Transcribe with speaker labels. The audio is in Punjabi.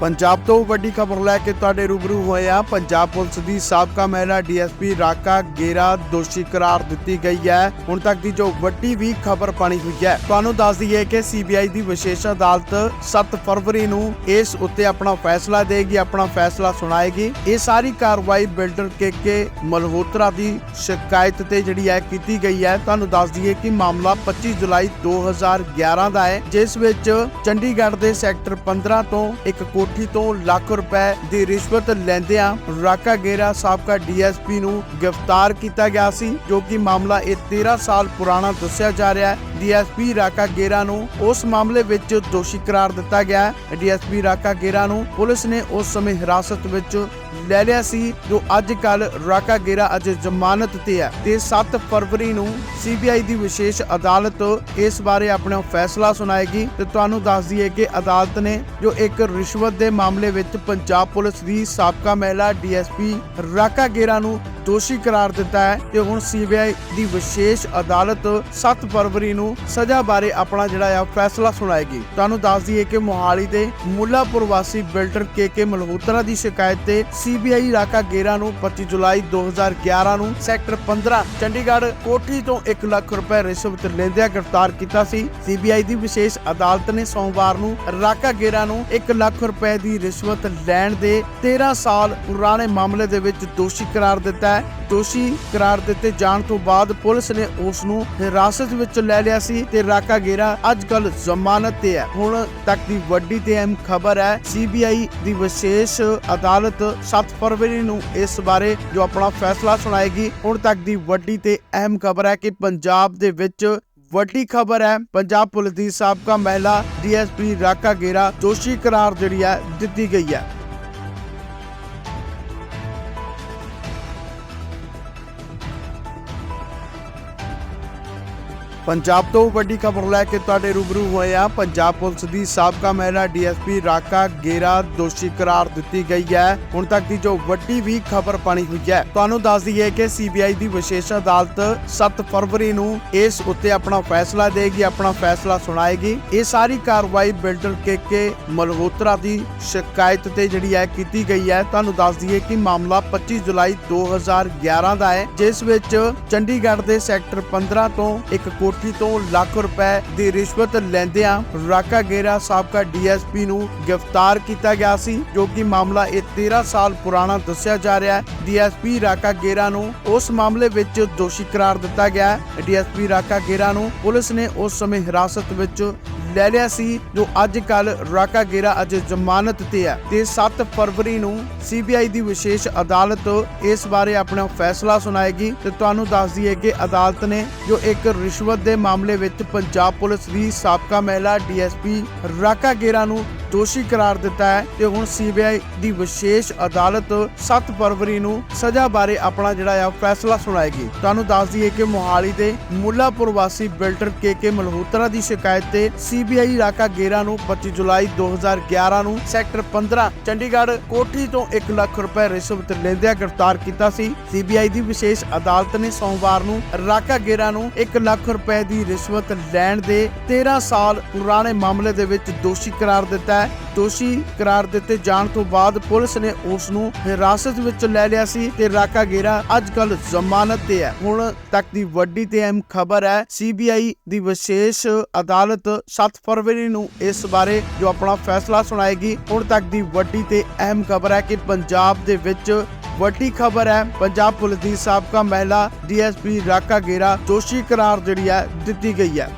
Speaker 1: ਪੰਜਾਬ ਤੋਂ ਵੱਡੀ ਖਬਰ ਲੈ ਕੇ ਤੁਹਾਡੇ ਰੂਬਰੂ ਹੋਏ ਆ ਪੰਜਾਬ ਪੁਲਿਸ ਦੀ ਸਾਬਕਾ ਮਹਿਲਾ ਡੀਐਸਪੀ ਰਾਕਾ ਗੇਰਾ ਦੋਸ਼ੀ ਕਰਾਰ ਦਿੱਤੀ ਗਈ ਹੈ। ਹੁਣ ਤੱਕ ਦੀ ਜੋ ਵੱਡੀ ਵੀ ਖਬਰ ਪਾਣੀ ਹੋਈ ਹੈ, ਤੁਹਾਨੂੰ ਦੱਸ ਦਈਏ ਕਿ ਸੀਬੀਆਈ ਦੀ ਵਿਸ਼ੇਸ਼ ਅਦਾਲਤ 7 ਫਰਵਰੀ ਨੂੰ ਇਸ ਉੱਤੇ ਆਪਣਾ ਫੈਸਲਾ ਦੇਗੀ, ਆਪਣਾ ਫੈਸਲਾ ਸੁਣਾਏਗੀ। ਇਹ ਸਾਰੀ ਕਾਰਵਾਈ ਬਿਲਡਰ ਕੇ ਕੇ ਮਲਹੋਤਰਾ ਦੀ ਸ਼ਿਕਾਇਤ ਤੇ ਜਿਹੜੀ ਹੈ ਕੀਤੀ ਗਈ ਹੈ। ਤੁਹਾਨੂੰ ਦੱਸ ਦਈਏ ਕਿ ਮਾਮਲਾ 25 ਜੁਲਾਈ 2011 ਦਾ ਹੈ, ਜਿਸ ਵਿੱਚ ਚੰਡੀਗੜ੍ਹ ਦੇ ਸੈਕਟਰ 15 ਤੋਂ ਇੱਕ ਕੋਠੀ ਤੋਂ ਲੱਖ ਰੁਪਏ ਦੀ ਰਿਸ਼ਵਤ ਲੈਂਦਿਆਂ ਰਾਕਾ ਗੇਰਾ ਸਾਬਕਾ ਡੀਐਸਪੀ ਨੂੰ ਗ੍ਰਿਫਤਾਰ ਕੀਤਾ ਗਿਆ ਸੀ, ਜੋ ਕਿ ਮਾਮਲਾ ਇਹ 13 ਸਾਲ ਪੁਰਾਣਾ ਦੱਸਿਆ ਜਾ ਰਿਹਾ ਹੈ। ਡੀਐਸਪੀ ਰਾਕਾ ਗੇਰਾ ਨੂੰ ਉਸ ਮਾਮਲੇ ਵਿੱਚ ਦੋਸ਼ੀ ਕਰਾਰ ਦਿੱਤਾ ਗਿਆ ਡੀਐਸਪੀ ਰਾਕਾ ਗੇਰਾ ਨੂੰ ਪੁਲਿਸ ਨੇ ਉਸ ਸਮੇਂ ਹਿਰਾਸਤ ਵਿੱਚ ਲੈ ਲਿਆ ਸੀ, ਜੋ ਅੱਜ ਕੱਲ ਰਾਕਾ ਗੇਰਾ ਅਜੇ ਜ਼ਮਾਨਤ ਤੇ ਹੈ ਤੇ 7 ਫਰਵਰੀ ਨੂੰ ਸੀਬੀਆਈ ਦੀ ਵਿਸ਼ੇਸ਼ ਅਦਾਲਤ ਇਸ ਬਾਰੇ ਆਪਣਾ ਫੈਸਲਾ ਸੁਣਾਏਗੀ ਤੇ ਤੁਹਾਨੂੰ ਦੱਸ ਦਈਏ ਕਿ ਅਦਾਲਤ ਨੇ ਜੋ ਇੱਕ ਰਿਸ਼ਵਤ ਦੇ ਮਾਮਲੇ ਵਿੱਚ ਪੰਜਾਬ ਪੁਲਿਸ ਦੀ ਸਾਬਕਾ ਮਹਿਲਾ ਡੀਐਸਪੀ ਰਾਕਾ ਗੇਰਾ ਨੂੰ ਦੋਸ਼ੀ ਕਰਾਰ ਦਿੱਤਾ ਹੈ ਤੇ ਹੁਣ ਸੀਬੀਆਈ ਦੀ ਵਿਸ਼ੇਸ਼ ਅਦਾਲਤ 7 ਫਰਵਰੀ ਨੂੰ ਸਜ਼ਾ ਬਾਰੇ ਆਪਣਾ ਜਿਹੜਾ ਆ ਫੈਸਲਾ ਸੁਣਾਏਗੀ। ਤੁਹਾਨੂੰ ਦੱਸ ਦਈਏ ਕਿ ਮੋਹਾਲੀ ਦੇ ਮੁੱਲਾਪੁਰ ਵਾਸੀ ਬਿਲਡਰ ਕੇਕੇ ਮਲਹੋਤਰਾ ਦੀ ਸ਼ਿਕਾਇਤ ਤੇ ਸੀਬੀਆਈ ਰਾਕਾ ਗੇਰਾ ਨੂੰ 25 ਜੁਲਾਈ 2011 ਨੂੰ ਸੈਕਟਰ 15 ਚੰਡੀਗੜ੍ਹ ਕੋਠੀ ਤੋਂ 1 ਲੱਖ ਰੁਪਏ ਰਿਸ਼ਵਤ ਲੈਂਦਿਆਂ ਗ੍ਰਿਫਤਾਰ ਕੀਤਾ ਸੀ। ਸੀਬੀਆਈ ਦੀ ਵਿਸ਼ੇਸ਼ ਅਦਾਲਤ ਨੇ ਸੋਮਵਾਰ ਨੂੰ ਰਾਕਾ ਗੇਰਾ ਨੂੰ 1 ਲੱਖ ਰੁਪਏ ਦੀ ਰਿਸ਼ਵਤ ਲੈਣ ਦੇ 13 ਸਾਲ ਪੁਰਾਣੇ ਮਾਮਲੇ ਦੇ ਵਿੱਚ ਦੋਸ਼ੀ ਕਰਾਰ ਦਿੱਤਾ ਹੈ। ਦੋਸ਼ੀ ਕਰਾਰ ਦਿੱਤੇ ਜਾਣ ਤੋਂ ਬਾਅਦ ਪੁਲਿਸ ਨੇ ਉਸ ਨੂੰ ਹਿਰਾਸਤ ਵਿੱਚ ਲੈ ਲਿਆ ਸੀ ਤੇ ਰਾਕਾ ਗੇਰਾ ਅੱਜ ਕੱਲ ਜ਼ਮਾਨਤ ਤੇ ਹੈ। ਹੁਣ ਤੱਕ ਦੀ ਵੱਡੀ ਤੇ ਅਹਿਮ ਖਬਰ ਹੈ, ਸੀਬੀਆਈ ਦੀ ਵਿਸ਼ੇਸ਼ ਅਦਾਲਤ 7 ਫਰਵਰੀ ਨੂੰ ਇਸ ਬਾਰੇ ਜੋ ਆਪਣਾ ਫੈਸਲਾ ਸੁਣਾਏਗੀ, ਹੁਣ ਤੱਕ ਦੀ ਵੱਡੀ ਤੇ ਅਹਿਮ ਖਬਰ ਹੈ ਕਿ ਪੰਜਾਬ ਦੇ ਵਿੱਚ ਵੱਡੀ ਖਬਰ ਹੈ। ਪੰਜਾਬ ਪੁਲਿਸ ਦੀ ਸਾਬਕਾ ਮਹਿਲਾ ਡੀਐਸਪੀ ਰਾਕਾ ਗੇਰਾ ਦੋਸ਼ੀ ਕਰਾਰ ਜਿਹੜੀ ਹੈ, ਦਿੱਤੀ ਗਈ ਹੈ। ਪੰਜਾਬ ਤੋਂ ਵੱਡੀ ਖਬਰ ਲੈ ਕੇ ਤੁਹਾਡੇ ਰੂਬਰੂ ਹੋਏ ਆ ਪੰਜਾਬ ਪੁਲਿਸ ਦੀ ਸਾਬਕਾ ਮਹਿਲਾ ਡੀਐਸਪੀ ਰਾਕਾ ਗੇਰਾ ਦੋਸ਼ੀ ਕਰਾਰ ਦਿੱਤੀ ਗਈ ਹੈ। ਹੁਣ ਤੱਕ ਦੀ ਜੋ ਵੱਡੀ ਵੀ ਖਬਰ ਪਾਣੀ ਹੋਈ ਹੈ, ਤੁਹਾਨੂੰ ਦੱਸ ਦਈਏ ਕਿ ਸੀਬੀਆਈ ਦੀ ਵਿਸ਼ੇਸ਼ ਅਦਾਲਤ 7 ਫਰਵਰੀ ਨੂੰ ਇਸ ਉੱਤੇ ਆਪਣਾ ਫੈਸਲਾ ਦੇਗੀ, ਆਪਣਾ ਫੈਸਲਾ ਸੁਣਾਏਗੀ। ਇਹ ਸਾਰੀ ਕਾਰਵਾਈ ਬਿਲਡਰ ਕੇਕੇ ਮਲਹੋਤਰਾ ਦੀ ਸ਼ਿਕਾਇਤ ਤੇ ਜਿਹੜੀ ਹੈ ਕੀਤੀ ਗਈ ਹੈ। ਤੁਹਾਨੂੰ ਦੱਸ ਦਈਏ ਕਿ ਮਾਮਲਾ 25 ਜੁਲਾਈ 2011 ਦਾ ਹੈ, ਜਿਸ ਵਿੱਚ ਚੰਡੀਗੜ੍ਹ ਦੇ ਸੈਕਟਰ 15 ਤੋਂ ਇੱਕ ਕੋਟ ਕੋਠੀ ਤੋਂ ਲੱਖ ਰੁਪਏ ਦੀ ਰਿਸ਼ਵਤ ਲੈਂਦਿਆਂ ਰਾਕਾ ਗੇਰਾ ਸਾਬਕਾ ਡੀਐਸਪੀ ਨੂੰ ਗ੍ਰਿਫਤਾਰ ਕੀਤਾ ਗਿਆ ਸੀ, ਜੋ ਕਿ ਮਾਮਲਾ ਇਹ 13 ਸਾਲ ਪੁਰਾਣਾ ਦੱਸਿਆ ਜਾ ਰਿਹਾ ਹੈ। ਡੀਐਸਪੀ ਰਾਕਾ ਗੇਰਾ ਨੂੰ ਉਸ ਮਾਮਲੇ ਵਿੱਚ ਦੋਸ਼ੀ ਕਰਾਰ ਦਿੱਤਾ ਗਿਆ ਹੈ। ਡੀਐਸਪੀ ਰਾਕਾ ਗੇਰਾ ਨੂੰ ਪੁਲਿਸ ਨੇ ਉਸ ਸਮੇਂ ਹਿਰਾਸਤ ਵਿੱਚ ਲੈ ਲਿਆ ਸੀ, ਜੋ ਅੱਜ ਕੱਲ ਰਾਕਾ ਗੇਰਾ ਅਜੇ ਜ਼ਮਾਨਤ ਤੇ ਹੈ। ਤੇ 7 ਫਰਵਰੀ ਨੂੰ ਸੀਬੀਆਈ ਦੀ ਵਿਸ਼ੇਸ਼ ਅਦਾਲਤ ਇਸ ਬਾਰੇ ਆਪਣਾ ਫੈਸਲਾ ਸੁਣਾਏਗੀ ਤੇ ਤੁਹਾਨੂੰ ਦੱਸ ਦਈਏ ਕਿ ਅਦਾਲਤ ਨੇ ਜੋ ਇੱਕ ਰਿਸ਼ਵਤ ਦੇ ਮਾਮਲੇ ਵਿੱਚ ਪੰਜਾਬ ਪੁਲਿਸ ਦੀ ਸਾਬਕਾ ਮਹਿਲਾ ਡੀਐਸਪੀ ਰਾਕਾ ਗੇਰਾ ਨੂੰ ਦੋਸ਼ੀ ਕਰਾਰ ਦਿੱਤਾ ਹੈ ਤੇ ਹੁਣ ਸੀਬੀਆਈ ਦੀ ਵਿਸ਼ੇਸ਼ ਅਦਾਲਤ 7 ਫਰਵਰੀ ਨੂੰ ਸਜ਼ਾ ਬਾਰੇ ਆਪਣਾ ਜਿਹੜਾ ਆ ਫੈਸਲਾ ਸੁਣਾਏਗੀ। ਤੁਹਾਨੂੰ ਦੱਸ ਦਈਏ ਕਿ ਮੋਹਾਲੀ ਦੇ ਮੁੱਲਾਪੁਰ ਵਾਸੀ ਬਿਲਡਰ ਕੇਕੇ ਮਲਹੋਤਰਾ ਦੀ ਸ਼ਿਕਾਇਤ ਤੇ ਸੀਬੀਆਈ ਰਾਕਾ ਗੇਰਾ ਨੂੰ 25 ਜੁਲਾਈ 2011 ਨੂੰ ਸੈਕਟਰ 15 ਚੰਡੀਗੜ੍ਹ ਕੋਠੀ ਤੋਂ 1 ਲੱਖ ਰੁਪਏ ਰਿਸ਼ਵਤ ਲੈਂਦਿਆਂ ਗ੍ਰਿਫਤਾਰ ਕੀਤਾ ਸੀ। ਸੀਬੀਆਈ ਦੀ ਵਿਸ਼ੇਸ਼ ਅਦਾਲਤ ਨੇ ਸੋਮਵਾਰ ਨੂੰ ਰਾਕਾ ਗੇਰਾ ਨੂੰ 1 ਲੱਖ ਰੁਪਏ ਦੀ ਰਿਸ਼ਵਤ ਲੈਣ ਦੇ 13 ਸਾਲ ਪੁਰਾਣੇ ਮਾਮਲੇ ਦੇ ਵਿੱਚ ਦੋਸ਼ੀ ਕਰਾਰ ਦਿੱਤਾ ਹੈ। ਹੈ ਦੋਸ਼ੀ ਕਰਾਰ ਦਿੱਤੇ ਜਾਣ ਤੋਂ ਬਾਅਦ ਪੁਲਿਸ ਨੇ ਉਸ ਨੂੰ ਹਿਰਾਸਤ ਵਿੱਚ ਲੈ ਲਿਆ ਸੀ ਤੇ ਰਾਕਾ ਗੇਰਾ ਅੱਜ ਕੱਲ ਜ਼ਮਾਨਤ ਤੇ ਹੈ। ਹੁਣ ਤੱਕ ਦੀ ਵੱਡੀ ਤੇ ਅਹਿਮ ਖਬਰ ਹੈ ਸੀਬੀਆਈ ਦੀ ਵਿਸ਼ੇਸ਼ ਅਦਾਲਤ 7 ਫਰਵਰੀ ਨੂੰ ਇਸ ਬਾਰੇ ਜੋ ਆਪਣਾ ਫੈਸਲਾ ਸੁਣਾਏਗੀ, ਹੁਣ ਤੱਕ ਦੀ ਵੱਡੀ ਤੇ ਅਹਿਮ ਖਬਰ ਹੈ ਕਿ ਪੰਜਾਬ ਦੇ ਵਿੱਚ ਵੱਡੀ ਖਬਰ ਹੈ। ਪੰਜਾਬ ਪੁਲਿਸ ਦੀ ਸਾਬਕਾ ਮਹਿਲਾ ਡੀਐਸਪੀ ਰਾਕਾ ਗੇਰਾ ਦੋਸ਼ੀ ਕਰਾਰ ਜਿਹੜੀ ਹੈ, ਦਿੱਤੀ ਗਈ ਹੈ।